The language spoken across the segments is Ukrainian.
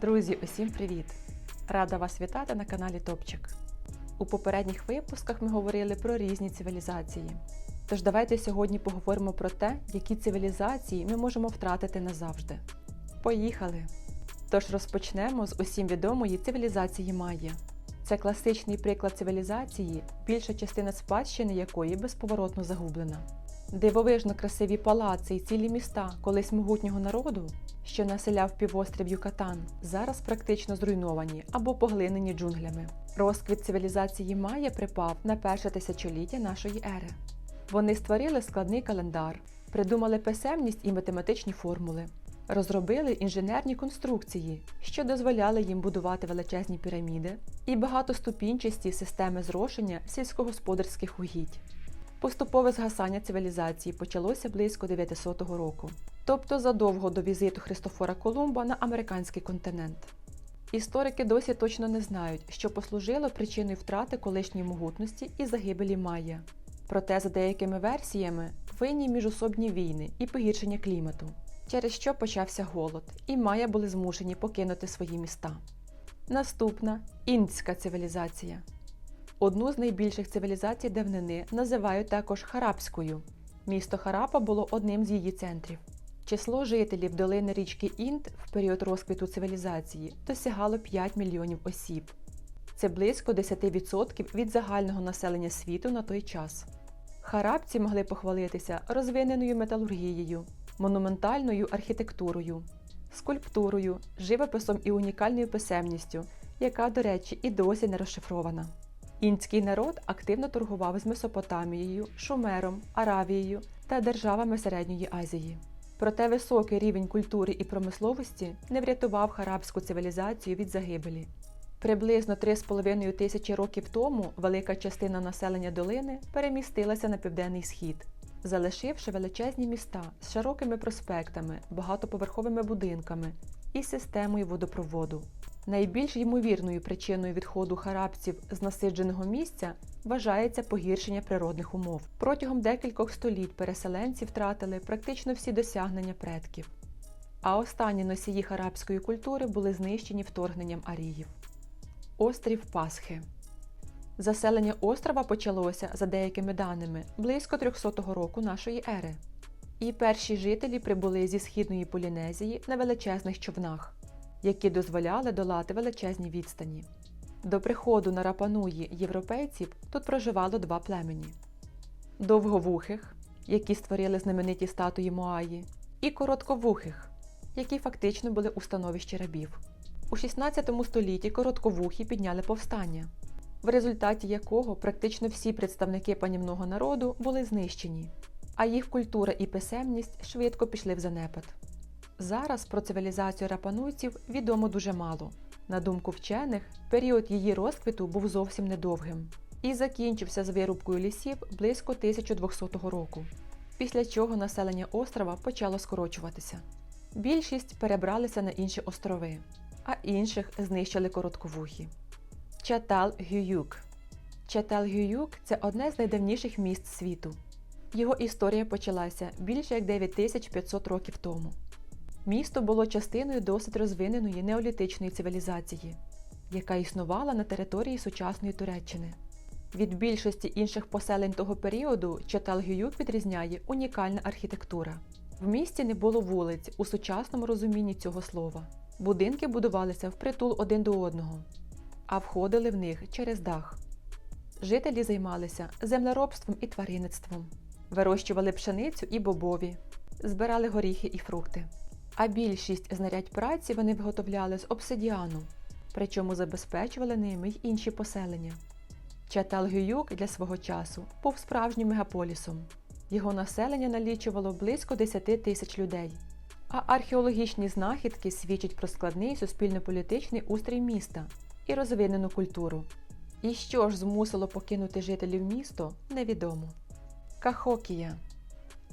Друзі, усім привіт! Рада вас вітати на каналі Топчик. У попередніх випусках ми говорили про різні цивілізації. Тож давайте сьогодні поговоримо про те, які цивілізації ми можемо втратити назавжди. Поїхали! Тож розпочнемо з усім відомої цивілізації Майя. Це класичний приклад цивілізації, більша частина спадщини якої безповоротно загублена. Дивовижно красиві палаци і цілі міста колись могутнього народу, що населяв півострів Юкатан, зараз практично зруйновані або поглинені джунглями. Розквіт цивілізації Майя припав на перше тисячоліття нашої ери. Вони створили складний календар, придумали писемність і математичні формули, розробили інженерні конструкції, що дозволяли їм будувати величезні піраміди і багатоступінчасті системи зрошення сільськогосподарських угідь. Поступове згасання цивілізації почалося близько 900 року, тобто задовго до візиту Христофора Колумба на американський континент. Історики досі точно не знають, що послужило причиною втрати колишньої могутності і загибелі Майя. Проте, за деякими версіями, винні міжособні війни і погіршення клімату, через що почався голод, і Майя були змушені покинути свої міста. Наступна індська цивілізація. Одну з найбільших цивілізацій давнини називають також Харабською. Місто Харапа було одним з її центрів. Число жителів долини річки Інд в період розквіту цивілізації досягало 5 мільйонів осіб. Це близько 10% від загального населення світу на той час. Харабці могли похвалитися розвиненою металургією, монументальною архітектурою, скульптурою, живописом і унікальною писемністю, яка, до речі, і досі не розшифрована. Інський народ активно торгував з Месопотамією, Шумером, Аравією та державами Середньої Азії. Проте високий рівень культури і промисловості не врятував харабську цивілізацію від загибелі. Приблизно 3,5 тисячі років тому велика частина населення долини перемістилася на південний схід, залишивши величезні міста з широкими проспектами, багатоповерховими будинками і системою водопроводу. Найбільш ймовірною причиною відходу харабців з насидженого місця вважається погіршення природних умов. Протягом декількох століть переселенці втратили практично всі досягнення предків, а останні носії харабської культури були знищені вторгненням аріїв. Острів Пасхи Заселення острова почалося, за деякими даними, близько 300 року нашої ери. І перші жителі прибули зі східної Полінезії на величезних човнах які дозволяли долати величезні відстані. До приходу на Рапануї європейців тут проживало два племені: довговухих, які створили знамениті статуї Моаї, і коротковухих, які фактично були у становищі рабів. У 16 столітті коротковухі підняли повстання, в результаті якого практично всі представники панівного народу були знищені, а їх культура і писемність швидко пішли в занепад. Зараз про цивілізацію рапануйців відомо дуже мало. На думку вчених, період її розквіту був зовсім недовгим і закінчився з вирубкою лісів близько 1200 року, після чого населення острова почало скорочуватися. Більшість перебралися на інші острови, а інших знищили коротковухі. Чатал Гююк Чатал Гююк це одне з найдавніших міст світу. Його історія почалася більше як 9500 років тому. Місто було частиною досить розвиненої неолітичної цивілізації, яка існувала на території сучасної Туреччини. Від більшості інших поселень того періоду Чаталгююк відрізняє унікальна архітектура. В місті не було вулиць у сучасному розумінні цього слова. Будинки будувалися впритул один до одного, а входили в них через дах. Жителі займалися землеробством і тваринництвом, вирощували пшеницю і бобові, збирали горіхи і фрукти а більшість знарядь праці вони виготовляли з обсидіану, причому забезпечували ними й інші поселення. Чаталгююк для свого часу був справжнім мегаполісом. Його населення налічувало близько 10 тисяч людей, а археологічні знахідки свідчать про складний суспільно-політичний устрій міста і розвинену культуру. І що ж змусило покинути жителів місто, невідомо. Кахокія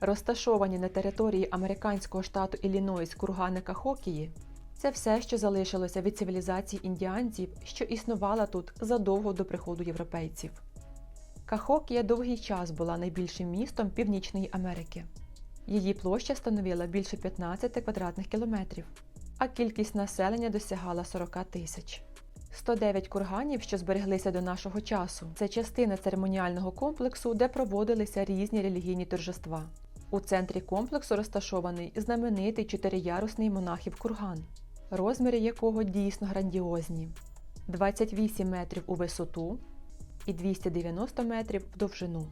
Розташовані на території американського штату Іллінойс кургани Кахокії це все, що залишилося від цивілізації індіанців, що існувала тут задовго до приходу європейців. Кахокія довгий час була найбільшим містом Північної Америки. Її площа становила більше 15 квадратних кілометрів. а кількість населення досягала 40 тисяч. 109 курганів, що збереглися до нашого часу, це частина церемоніального комплексу, де проводилися різні релігійні торжества. У центрі комплексу розташований знаменитий чотириярусний монахів курган, розміри якого дійсно грандіозні: 28 метрів у висоту і 290 метрів в довжину.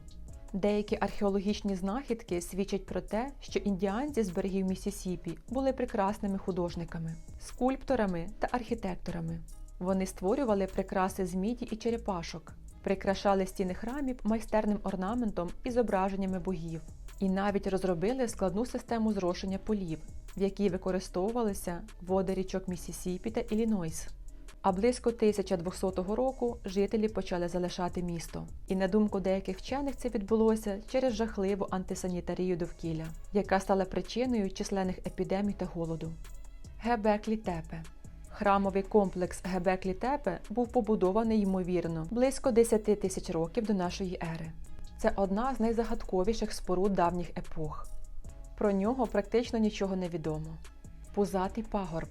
Деякі археологічні знахідки свідчать про те, що індіанці з берегів Місісіпі були прекрасними художниками, скульпторами та архітекторами. Вони створювали прикраси з міді і черепашок, прикрашали стіни храмів майстерним орнаментом і зображеннями богів, і навіть розробили складну систему зрошення полів, в якій використовувалися води річок Місісіпі та Іллінойс. А близько 1200 року жителі почали залишати місто. І на думку деяких вчених це відбулося через жахливу антисанітарію довкілля, яка стала причиною численних епідемій та голоду. Гебеклі Тепе Храмовий комплекс Гебеклі Тепе був побудований ймовірно близько 10 тисяч років до нашої ери. Це одна з найзагадковіших споруд давніх епох. Про нього практично нічого не відомо. Пузатий пагорб.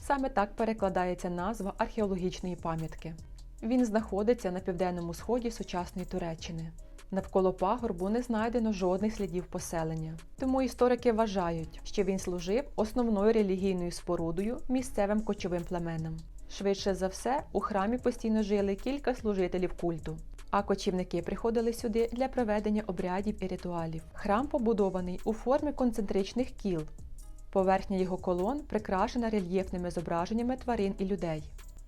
Саме так перекладається назва археологічної пам'ятки. Він знаходиться на південному сході сучасної Туреччини. Навколо пагорбу не знайдено жодних слідів поселення, тому історики вважають, що він служив основною релігійною спорудою місцевим кочовим племенам. Швидше за все, у храмі постійно жили кілька служителів культу, а кочівники приходили сюди для проведення обрядів і ритуалів. Храм побудований у формі концентричних кіл. Поверхня його колон прикрашена рельєфними зображеннями тварин і людей.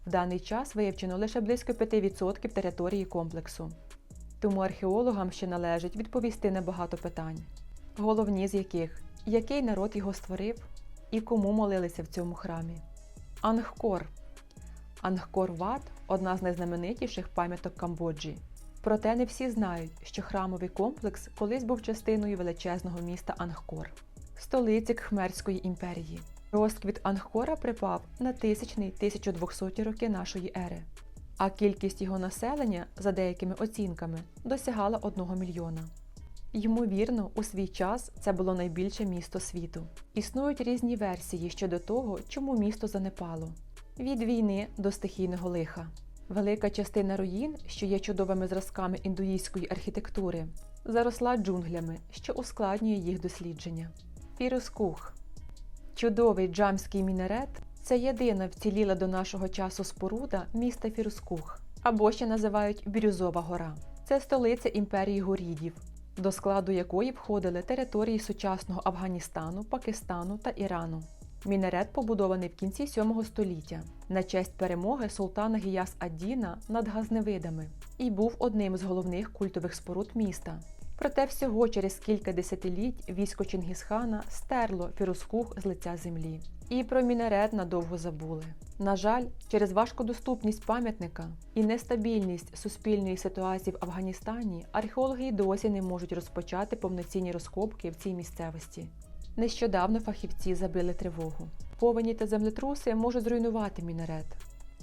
В даний час вивчено лише близько 5% території комплексу. Тому археологам ще належить відповісти на багато питань, головні з яких який народ його створив і кому молилися в цьому храмі. Ангкор Ангкор Ват одна з найзнаменитіших пам'яток Камбоджі. Проте не всі знають, що храмовий комплекс колись був частиною величезного міста Ангкор, столиці Кхмерської імперії. Розквіт Ангкора припав на 1000-1200 роки нашої ери а кількість його населення, за деякими оцінками, досягала 1 мільйона. Ймовірно, у свій час це було найбільше місто світу. Існують різні версії щодо того, чому місто занепало від війни до стихійного лиха. Велика частина руїн, що є чудовими зразками індуїзької архітектури, заросла джунглями, що ускладнює їх дослідження. Фірускух чудовий джамський мінарет це єдина вціліла до нашого часу споруда міста Фірускух, або ще називають Бірюзова гора. Це столиця імперії Горідів, до складу якої входили території сучасного Афганістану, Пакистану та Ірану. Мінарет побудований в кінці 7 століття на честь перемоги султана Гіяс Аддіна над газневидами і був одним з головних культових споруд міста. Проте всього через кілька десятиліть військо Чингісхана стерло Фірускух з лиця землі. І про мінарет надовго забули. На жаль, через важкодоступність пам'ятника і нестабільність суспільної ситуації в Афганістані археологи й досі не можуть розпочати повноцінні розкопки в цій місцевості. Нещодавно фахівці забили тривогу. Повені та землетруси можуть зруйнувати мінарет.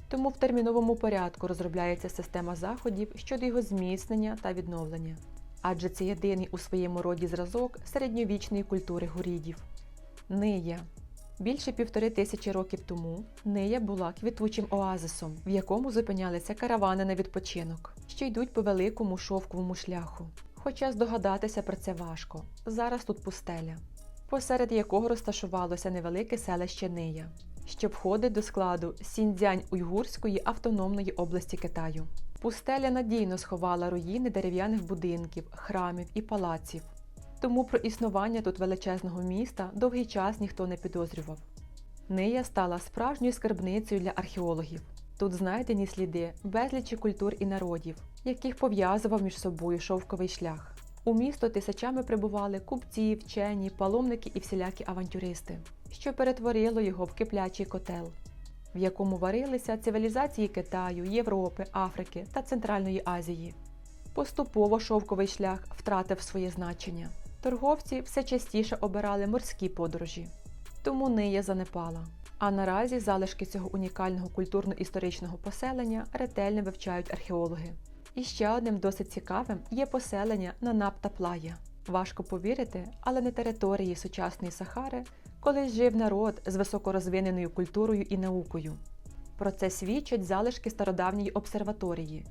Тому в терміновому порядку розробляється система заходів щодо його зміцнення та відновлення. Адже це єдиний у своєму роді зразок середньовічної культури горідів. Ния Більше півтори тисячі років тому Ния була квітучим оазисом, в якому зупинялися каравани на відпочинок, що йдуть по великому шовковому шляху. Хоча здогадатися про це важко. Зараз тут пустеля, посеред якого розташувалося невелике селище Ния, що входить до складу Сіндзянь Уйгурської автономної області Китаю. Пустеля надійно сховала руїни дерев'яних будинків, храмів і палаців тому про існування тут величезного міста довгий час ніхто не підозрював. Ния стала справжньою скарбницею для археологів. Тут знайдені сліди безлічі культур і народів, яких пов'язував між собою шовковий шлях. У місто тисячами прибували купці, вчені, паломники і всілякі авантюристи, що перетворило його в киплячий котел, в якому варилися цивілізації Китаю, Європи, Африки та Центральної Азії. Поступово шовковий шлях втратив своє значення торговці все частіше обирали морські подорожі, тому ния занепала. А наразі залишки цього унікального культурно-історичного поселення ретельно вивчають археологи. І ще одним досить цікавим є поселення на Напта Плая. Важко повірити, але на території сучасної Сахари колись жив народ з високорозвиненою культурою і наукою. Про це свідчать залишки стародавньої обсерваторії,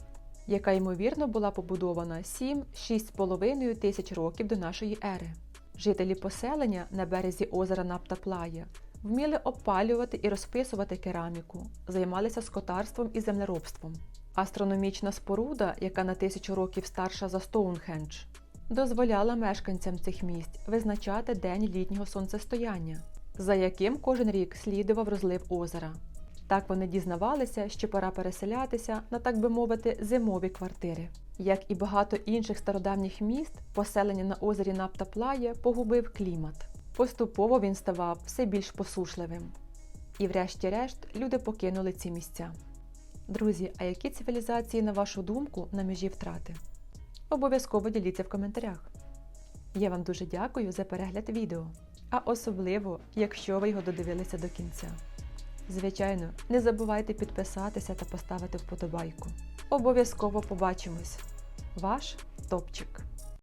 яка ймовірно була побудована 7-6,5 тисяч років до нашої ери. Жителі поселення на березі озера Наптаплая вміли опалювати і розписувати кераміку, займалися скотарством і землеробством. Астрономічна споруда, яка на тисячу років старша за Стоунхендж, дозволяла мешканцям цих місць визначати день літнього сонцестояння, за яким кожен рік слідував розлив озера. Так вони дізнавалися, що пора переселятися на, так би мовити, зимові квартири. Як і багато інших стародавніх міст, поселення на озері Наптаплає погубив клімат. Поступово він ставав все більш посушливим. І, врешті-решт, люди покинули ці місця. Друзі, а які цивілізації, на вашу думку, на межі втрати? Обов'язково діліться в коментарях. Я вам дуже дякую за перегляд відео, а особливо, якщо ви його додивилися до кінця. Звичайно, не забувайте підписатися та поставити вподобайку. Обов'язково побачимось! Ваш топчик!